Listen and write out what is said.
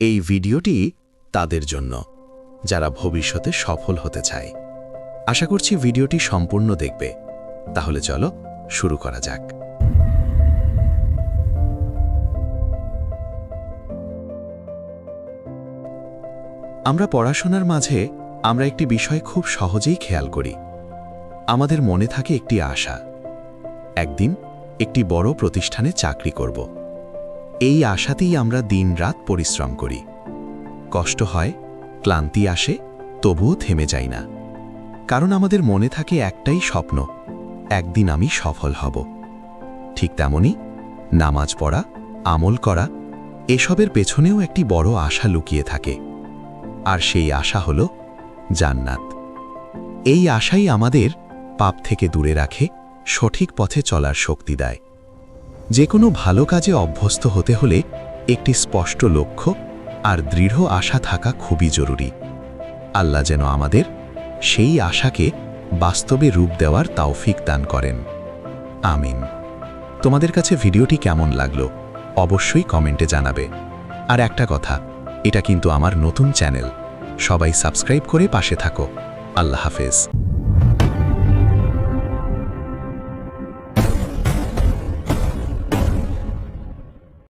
এই ভিডিওটি তাদের জন্য, যারা ভবিষ্যতে সফল হতে চায়। আশা করছি ভিডিওটি সম্পূর্ণ দেখবে। তাহলে চলো শুরু করা যাক। আমরা পড়াশোনার মাঝে আমরা একটি বিষয় খুব সহজেই খেয়াল করি। আমাদের মনে থাকে একটি আশা। একদিন একটি বড় প্রতিষ্ঠানে চাকরি করব। এই আশাতেই আমরা দিনরাত পরিশ্রম করি। কষ্ট হয়, ক্লান্তি আসে, তবুও থেমে যাই না। কারণ আমাদের মনে থাকে একটাই স্বপ্ন, একদিন আমি সফল হব। ঠিক তেমনই নামাজ পড়া, আমল করা, এসবের পেছনেও একটি বড় আশা লুকিয়ে থাকে। আর সেই আশা হল জান্নাত। এই আশাই আমাদের পাপ থেকে দূরে রাখে, সঠিক পথে চলার শক্তি দেয়। যে কোনো ভালো কাজে অভ্যস্ত হতে হলে একটি স্পষ্ট লক্ষ্য আর দৃঢ় আশা থাকা খুবই জরুরি। আল্লাহ যেন আমাদের সেই আশাকে বাস্তবে রূপ দেওয়ার তাওফিক দান করেন। আমিন। তোমাদের কাছে ভিডিওটি কেমন লাগল অবশ্যই কমেন্টে জানাবে। আর একটা কথা, এটা কিন্তু আমার নতুন চ্যানেল। সবাই সাবস্ক্রাইব করে পাশে থাকো। আল্লাহ হাফেজ।